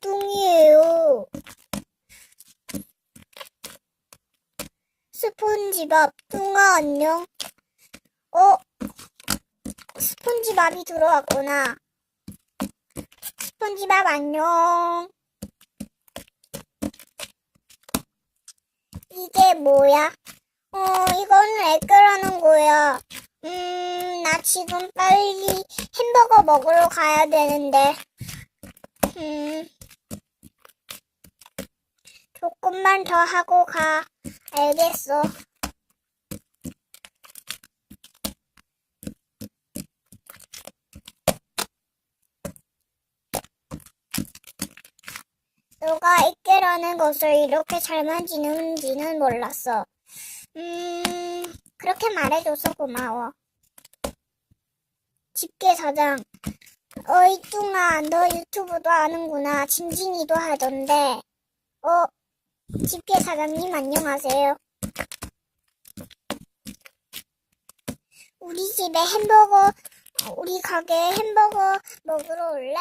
뚱이에요. 스폰지밥, 뚱아 안녕. 어? 스폰지밥이 들어왔구나. 스폰지밥 안녕. 이게 뭐야? 어, 이거는 왜 그러는 거야? 음, 나 지금 빨리 햄버거 먹으러 가야 되는데. 음, 조금만 더 하고 가. 알겠어. 너가 이끼라는 것을 이렇게 잘 만지는지는 몰랐어. 음, 그렇게 말해줘서 고마워. 집게 사장, 어이, 뚱아, 너 유튜브도 하는구나. 진진이도 하던데. 어, 집게 사장님 안녕하세요. 우리 집에 햄버거, 우리 가게에 햄버거 먹으러 올래?